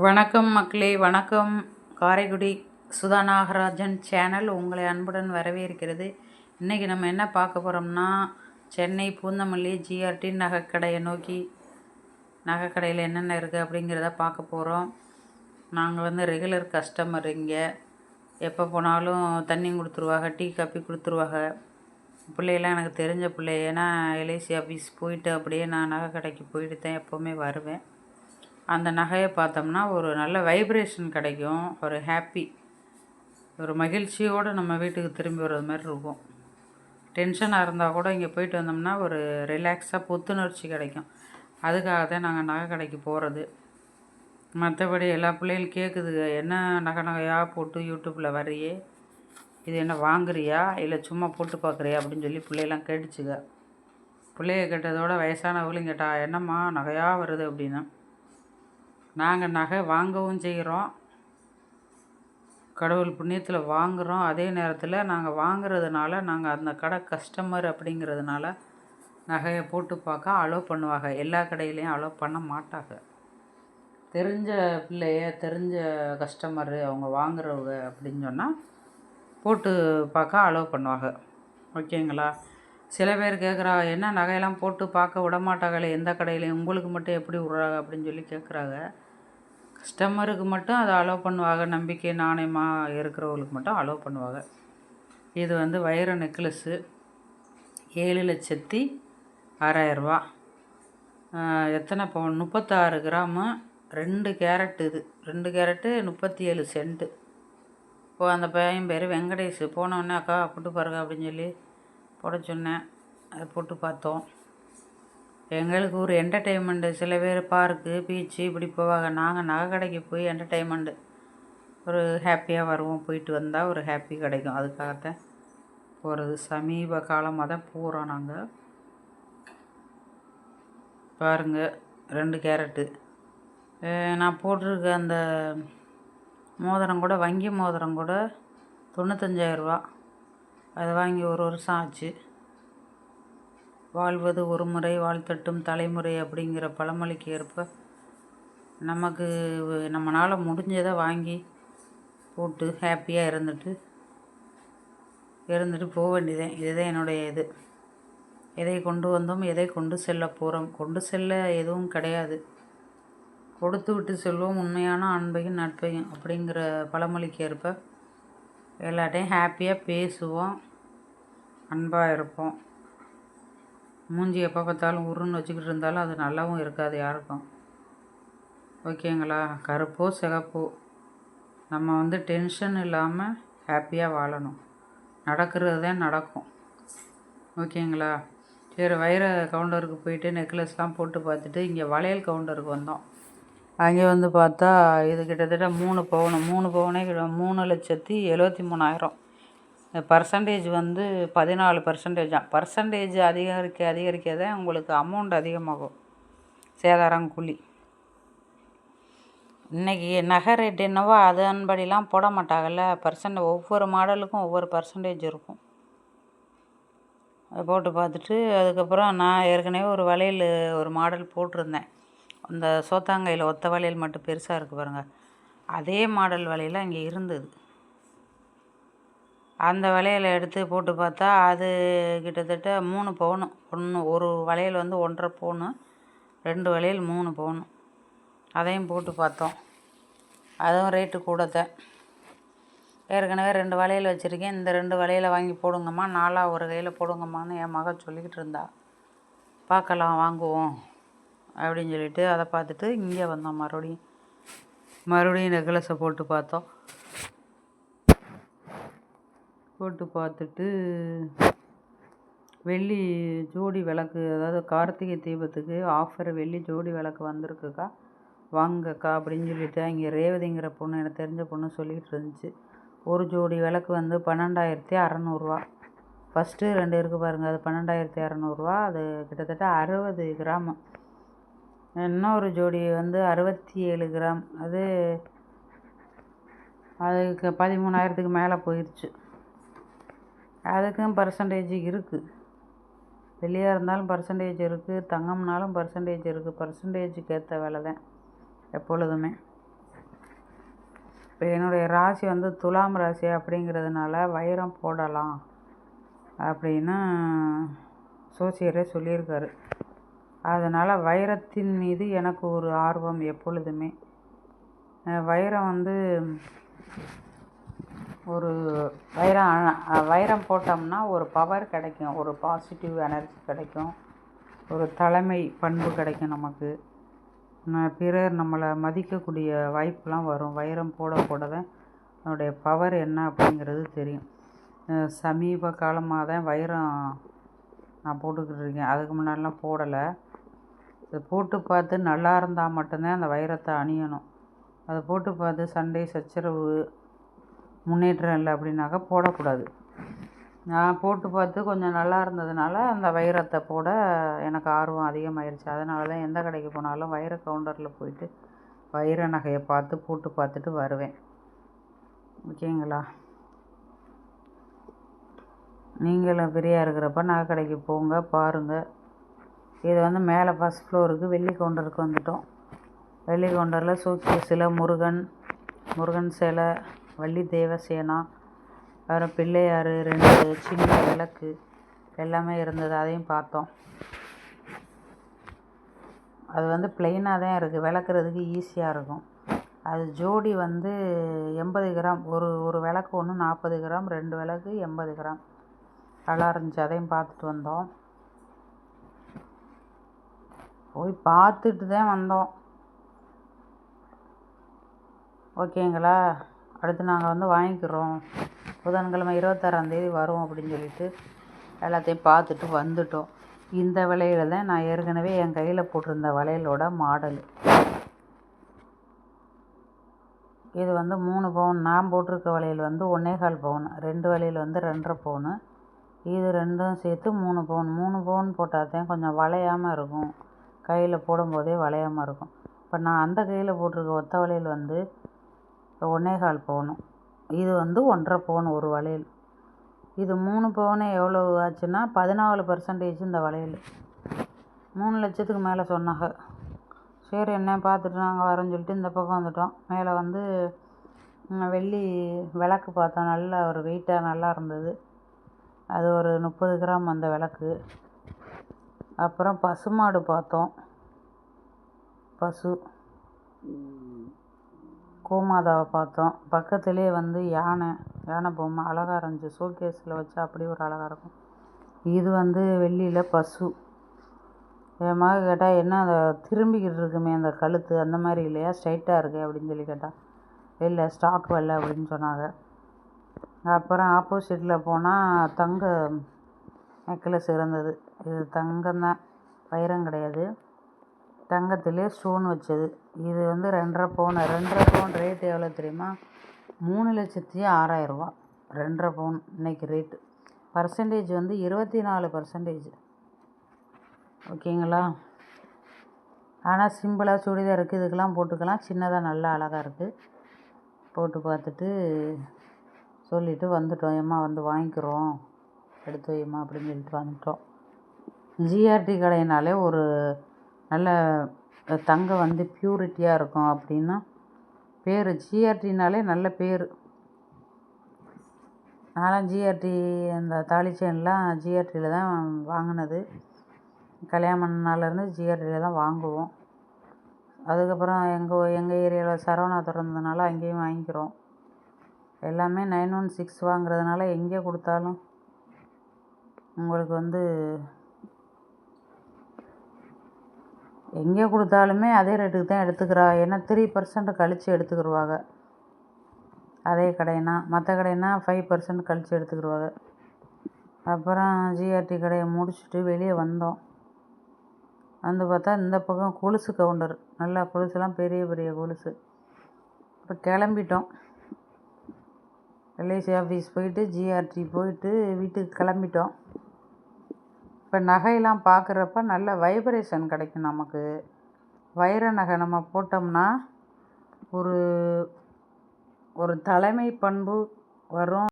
வணக்கம் மக்களே வணக்கம். காரைக்குடி சுதா நாகராஜன் சேனல் உங்களை அன்புடன் வரவேற்கிறது. இன்றைக்கி நம்ம என்ன பார்க்க போகிறோம்னா சென்னை பூந்தமல்லி ஜிஆர்டி நகைக்கடையை நோக்கி நகைக்கடையில் என்னென்ன இருக்குது அப்படிங்கிறத பார்க்க போகிறோம் நாங்கள் வந்து ரெகுலர் கஸ்டமர் இங்கே. எப்போ போனாலும் தண்ணி கொடுத்துருவாங்க டீ காப்பி கொடுத்துருவாங்க. பிள்ளையெல்லாம் எனக்கு தெரிஞ்ச பிள்ளை. ஏன்னா எல்ஐசி ஆஃபீஸ் போயிட்டு அப்படியே நான் நகை கடைக்கு போயிட்டு தான் எப்போவுமே வருவேன். அந்த நகையை பார்த்தோம்னா ஒரு நல்ல வைப்ரேஷன் கிடைக்கும் ஒரு ஹாப்பி ஒரு மகிழ்ச்சியோடு நம்ம வீட்டுக்கு திரும்பி வர்றது மாதிரி இருக்கும். டென்ஷனாக இருந்தால் கூட இங்கே போயிட்டு வந்தோம்னா ஒரு ரிலாக்ஸாக புத்துணர்ச்சி கிடைக்கும். அதுக்காக தான் நாங்கள் நகை கடைக்கு போகிறது மற்றபடி எல்லா பிள்ளைகளும் கேட்குதுங்க என்ன நகை நகையாக போட்டு யூடியூப்பில் வரையே இது என்ன வாங்குறியா? இல்லை சும்மா போட்டு பார்க்குறியா அப்படின்னு சொல்லி பிள்ளையெல்லாம் கேட்டுச்சுங்க. பிள்ளைய கேட்டதோட வயசானவங்களும் கேட்டா என்னம்மா நகையாக வருது? அப்படின்னா நாங்கள் நகை வாங்கவும் செய்கிறோம் கடவுள் புண்ணியத்தில் வாங்குகிறோம் அதே நேரத்தில் நாங்கள் வாங்குறதுனால நாங்கள் அந்த கடை கஸ்டமர் அப்படிங்கிறதுனால நகையை போட்டு பார்க்க அலோவ் பண்ணுவாங்க. எல்லா கடையிலையும் அலோவ் பண்ண மாட்டாங்க. தெரிஞ்ச பிள்ளைய தெரிஞ்ச கஸ்டமரு அவங்க வாங்குறவங்க அப்படின்னு சொன்னால் போட்டு பார்க்க அலோவ் பண்ணுவாங்க. ஓகேங்களா சில பேர் கேட்குறா என்ன நகையெல்லாம் போட்டு பார்க்க விட மாட்டாங்களே எந்த கடையிலையும்? உங்களுக்கு மட்டும் எப்படி விட்றாங்க அப்படின்னு சொல்லி கேட்குறாங்க கஸ்டமருக்கு மட்டும் அதை அலோவ் பண்ணுவாங்க. நம்பிக்கை நாணயமாக இருக்கிறவங்களுக்கு மட்டும் அலோவ் பண்ணுவாங்க. இது வந்து வைர நெக்லஸ்ஸு ஏழு லட்சத்தி ஆறாயிரரூபா எத்தனை பவுன்? முப்பத்தாறு கிராமு ரெண்டு கேரட் இது. ரெண்டு கேரட்டு முப்பத்தி ஏழு சென்ட்டு. இப்போ அந்த பையன் பேர் வெங்கடேஷ். போனோடனே அக்கா போட்டு பாருங்க அப்படின்னு சொல்லி போட சொன்னேன். அதை போட்டு பார்த்தோம். எங்களுக்கு ஒரு என்டர்டெயின்மெண்ட்டு சில பேர் பார்க்கு பீச்சு இப்படி போவாங்க. நாங்கள் நகை கடைக்கு போய் என்டர்டெயின்மெண்ட்டு ஒரு ஹாப்பியாக வருவோம். போயிட்டு வந்தால் ஒரு ஹாப்பி கிடைக்கும். அதுக்காகத்தான் போகிறது சமீப காலமாக தான் போகிறோம் நாங்கள் பாருங்கள் ரெண்டு கேரட்டு நான் போட்டிருக்க அந்த மோதிரம் கூட வங்கி மோதிரம் கூட தொண்ணூத்தஞ்சாயிரரூபா அதை வாங்கி ஒரு வருஷம் ஆச்சு. வாழ்வது ஒரு முறை வாழ்த்தட்டும் தலைமுறை அப்படிங்கிற பழமொழிக்கு ஏற்ப நமக்கு நம்மளால் முடிஞ்சதை வாங்கி போட்டு ஹாப்பியாக இருந்துட்டு இருந்துட்டு போக வேண்டியதேன் இதுதான் என்னுடைய இது. எதை கொண்டு வந்தோம் எதை கொண்டு செல்ல போகிறோம் கொண்டு செல்ல எதுவும் கிடையாது. கொடுத்து விட்டு செல்வோம் உண்மையான அன்பையும் நட்பையும் அப்படிங்கிற பழமொழிக்கு ஏற்ப எல்லாட்டையும் ஹாப்பியாக பேசுவோம் அன்பாக இருப்போம். மூஞ்சி எப்போ பார்த்தாலும் உருன்னு வச்சுக்கிட்டு இருந்தாலும் அது நல்லாவும் இருக்காது யாருக்கும். ஓகேங்களா? கருப்போ சிகப்போ. நம்ம வந்து டென்ஷன் இல்லாமல் ஹாப்பியாக வாழணும். நடக்கிறது தான் நடக்கும். ஓகேங்களா? சரி வைர கவுண்டருக்கு போயிட்டு நெக்லஸ்லாம் போட்டு பார்த்துட்டு இங்கே வளையல் கவுண்டருக்கு வந்தோம். அங்கே வந்து பார்த்தா இது கிட்டத்தட்ட மூணு பவுன் மூணு பவுனே மூணு லட்சத்தி எழுபத்தி மூணாயிரம். பர்சன்டேஜ் வந்து பதினாலு பர்சன்டேஜ் தான். பர்சன்டேஜ் அதிகரிக்க அதிகரிக்க தான் உங்களுக்கு அமௌண்ட் அதிகமாகும். சேதாரம் கூலி. இன்றைக்கி நகை ரேட் என்னவோ அதன்படிலாம் போட மாட்டாங்கல்ல. பர்சன்ட் ஒவ்வொரு மாடலுக்கும் ஒவ்வொரு பர்சன்டேஜ் இருக்கும். அதை போட்டு பார்த்துட்டு அதுக்கப்புறம் நான் ஏற்கனவே ஒரு வளையல் ஒரு மாடல் போட்டிருந்தேன். அந்த சோத்தாங்கையில் ஒத்த வளையல் மட்டும் பெருசாக இருக்குது பாருங்கள் அதே மாடல் வளையல் அங்கே இருந்தது. அந்த வளையலை எடுத்து போட்டு பார்த்தா அது கிட்டத்தட்ட மூணு பவுனு. ஒன்று ஒரு வளையல் வந்து ஒன்றரை பவுனு ரெண்டு வளையல் மூணு பவுனு. அதையும் போட்டு பார்த்தோம். அதுவும் ரேட்டு கூட தான் ஏற்கனவே ரெண்டு வளையல் வச்சுருக்கேன். இந்த ரெண்டு வளையலை வாங்கி போடுங்கம்மா. நாலா ஒரு கையில் போடுங்கம்மான்னு என் மகள் சொல்லிக்கிட்டு இருந்தா. பார்க்கலாம் வாங்குவோம் அப்படின்னு சொல்லிட்டு அதை பார்த்துட்டு இங்கே வந்தோம். மறுபடியும் மறுபடியும் நெக்லஸை போட்டு பார்த்தோம். போட்டு பார்த்துட்டு வெள்ளி ஜோடி விளக்கு அதாவது கார்த்திகை தீபத்துக்கு ஆஃபர் வெள்ளி ஜோடி விளக்கு வந்திருக்குக்கா? வாங்கக்கா அப்படின்னு சொல்லிட்டு இங்கே ரேவதிங்கிற பொண்ணு எனக்கு தெரிஞ்ச பொண்ணு சொல்லிகிட்டு இருந்துச்சு. ஒரு ஜோடி விளக்கு வந்து பன்னெண்டாயிரத்தி அறநூறுவா. ஃபஸ்ட்டு ரெண்டு இருக்குது பாருங்கள் அது பன்னெண்டாயிரத்தி அறநூறுவா அது கிட்டத்தட்ட அறுபது கிராம். இன்னொரு ஜோடி வந்து அறுபத்தி ஏழு கிராம். அது அதுக்கு பதிமூணாயிரத்துக்கு மேலே போயிடுச்சு அதுக்கும் பர்சன்டேஜ் இருக்குது வெள்ளியாக இருந்தாலும் பர்சன்டேஜ் இருக்குது தங்கம்னாலும் பர்சன்டேஜ் இருக்குது பர்சன்டேஜுக்கு ஏற்ற வேலை தான் எப்பொழுதுமே. இப்போ என்னுடைய ராசி வந்து துலாம் ராசி அப்படிங்கிறதுனால வைரம் போடலாம் அப்படின்னு சோசியரே சொல்லியிருக்காரு. அதனால் வைரத்தின் மீது எனக்கு ஒரு ஆர்வம் எப்பொழுதுமே. வைரம் வந்து ஒரு வைரம் வைரம் போட்டோம்னா ஒரு பவர் கிடைக்கும். ஒரு பாசிட்டிவ் எனர்ஜி கிடைக்கும். ஒரு தலைமை பண்பு கிடைக்கும் நமக்கு. பிறர் நம்மளை மதிக்கக்கூடிய வாய்ப்புலாம் வரும். வைரம் போட போட தான் அதனுடைய பவர் என்ன அப்படிங்கிறது தெரியும். சமீப காலமாக தான் வைரம் நான் போட்டுக்கிட்டு இருக்கேன். அதுக்கு முன்னாடிலாம் போடலை. இதை போட்டு பார்த்து நல்லா இருந்தால் மட்டும்தான் அந்த வைரத்தை அணியணும். அதை போட்டு பார்த்து சண்டை சச்சரவு முன்னேற்றம் இல்லை அப்படின்னாக்கா போடக்கூடாது. நான் போட்டு பார்த்து கொஞ்சம் நல்லா இருந்ததுனால அந்த வைரத்தை போட எனக்கு ஆர்வம் அதிகமாயிருச்சு. அதனால தான் எந்த கடைக்கு போனாலும் வைர கவுண்டரில் போயிட்டு வைர நகையை பார்த்து போட்டு பார்த்துட்டு வருவேன். ஓகேங்களா? நீங்களும் ஃப்ரீயாக இருக்கிறப்ப நகை கடைக்கு போங்க பாருங்கள் இது வந்து மேலே ஃபஸ்ட் ஃப்ளோருக்கு வெள்ளி கவுண்டருக்கு வந்துட்டோம். வெள்ளி கவுண்டரில் சூக்கியஸில் முருகன் முருகன் சிலை வள்ளி தேவசேனா. அப்புறம் பிள்ளையார் ரெண்டு சின்ன விளக்கு எல்லாமே இருந்தது. அதையும் பார்த்தோம். அது வந்து பிளெயினாக தான் இருக்குது விளக்குறதுக்கு ஈஸியாக இருக்கும். அது ஜோடி வந்து எண்பது கிராம். ஒரு ஒரு விளக்கு ஒன்று நாற்பது கிராம் ரெண்டு விளக்கு எண்பது கிராம். நல்லா இருந்துச்சு. அதையும் பார்த்துட்டு வந்தோம். போய் பார்த்துட்டு தான் வந்தோம். ஓகேங்களா? அடுத்து நாங்கள் வந்து வாங்கிக்கிறோம். புதன்கிழமை இருபத்தாறாந்தேதி வரும் அப்படின்னு சொல்லிட்டு எல்லாத்தையும் பார்த்துட்டு வந்துட்டோம். இந்த வளையல் தான் நான் ஏற்கனவே என் கையில் போட்டிருந்த வளையலோட மாடல். இது வந்து மூணு பவுன். நான் போட்டிருக்க வளையல் வந்து ஒன்றே கால் பவுன். ரெண்டு வளையல் வந்து ரெண்டரை பவுனு. இது ரெண்டும் சேர்த்து மூணு பவுன். மூணு பவுன் போட்டால் தான் கொஞ்சம் வளையாமல் இருக்கும். கையில் போடும்போதே வளையாமல் இருக்கும். இப்போ நான் அந்த கையில் போட்டிருக்க ஒத்த வளையல் வந்து ஒன்றே கால் பவுனு இது வந்து ஒன்றரை பவுன் ஒரு வளையல். இது மூணு பவுனு எவ்வளோ ஆச்சுன்னா பதினாலு பர்சன்டேஜ் இந்த வளையல். மூணு லட்சத்துக்கு மேலே சொன்னாங்க. சரி என்ன பார்த்துட்டு நாங்கள் வரோன்னு சொல்லிட்டு இந்த பக்கம் வந்துட்டோம். மேலே வந்து வெள்ளி விளக்கு பார்த்தோம். நல்லா ஒரு வெயிட்டாக நல்லா இருந்தது. அது ஒரு முப்பது கிராம் அந்த விளக்கு. அப்புறம் பசுமாடு பார்த்தோம். பசு. கோமாதாவை பார்த்தோம். பக்கத்துலேயே வந்து யானை யானை பொம்மை அழகாக இருந்துச்சு. ஷோகேஸில் வச்சா அப்படி ஒரு அழகாக இருக்கும். இது வந்து வெள்ளியில் பசு. என் மக கேட்டால் என்ன அதை திரும்பிக்கிட்டு இருக்குமே அந்த கழுத்து அந்த மாதிரி இல்லையா? ஸ்ட்ரைட்டாக இருக்கு அப்படின்னு சொல்லி கேட்டால் இல்லை ஸ்டாக் வரல அப்படின்னு சொன்னாங்க. அப்புறம் ஆப்போசிட்டில் போனால் தங்க நெக்லஸ் இருந்தது. இது தங்கம் தான் வைரம் கிடையாது. தங்கத்திலே ஸ்டோன் வச்சது. இது வந்து ரெண்டரை பவுன். ரெண்டரை பவுன் ரேட்டு எவ்வளோ தெரியுமா? மூணு லட்சத்தி ஆறாயிரரூபா ரெண்டரை பவுன் இன்றைக்கி ரேட்டு பர்சன்டேஜ் வந்து இருபத்தி நாலு பர்சன்டேஜ் ஓகேங்களா ஆனால் சிம்பிளாக சுடிதார் இருக்குது இதுக்கெல்லாம் போட்டுக்கலாம். சின்னதாக நல்லா அழகாக இருக்குது போட்டு பார்த்துட்டு சொல்லிவிட்டு வந்துட்டோம். ஏம்மா வந்து வாங்கிக்கிறோம். எடுத்து வைம்மா அப்படின்னு சொல்லிட்டு வந்துட்டோம். ஜிஆர்டி கடையினாலே ஒரு நல்ல தங்கம் வந்து ப்யூரிட்டியாக இருக்கும் அப்படின்னா பேர் ஜிஆர்டினாலே நல்ல பேர். நான்லாம் ஜிஆர்டி அந்த தாலி செயின்லாம் ஜிஆர்டியில் தான் வாங்கினது. கல்யாணம் பண்ணனாலேருந்து ஜிஆர்டியில் தான் வாங்குவோம். அதுக்கப்புறம் எங்கள் எங்கள் ஏரியாவில் சரவணா திறந்ததுனால அங்கேயும் வாங்கிக்கிறோம். எல்லாமே நைன் ஒன் சிக்ஸ் வாங்குறதுனால எங்கே கொடுத்தாலும் உங்களுக்கு வந்து எங்கே கொடுத்தாலுமே அதே ரேட்டுக்கு தான் எடுத்துக்கிறா. ஏன்னா த்ரீ பர்சன்ட் கழித்து எடுத்துக்கிடுவாங்க அதே கடைனா மற்ற கடைனா ஃபைவ் பர்சன்ட் கழித்து எடுத்துக்கிடுவாங்க அப்புறம் ஜிஆர்டி கடையை முடிச்சுட்டு வெளியே வந்தோம். வந்து பார்த்தா இந்த பக்கம் கொலுசு கவுண்டர் நல்லா கொலுசுலாம் பெரிய பெரிய கொலுசு. இப்போ கிளம்பிட்டோம். எல்ஐசி ஆஃபீஸ் போயிட்டு ஜிஆர்டி போயிட்டு வீட்டுக்கு கிளம்பிட்டோம். இப்போ நகையெல்லாம் பார்க்குறப்ப நல்ல வைப்ரேஷன் கிடைக்கும் நமக்கு. வைர நகை நம்ம போட்டோம்னா ஒரு ஒரு தலைமை பண்பு வரும்.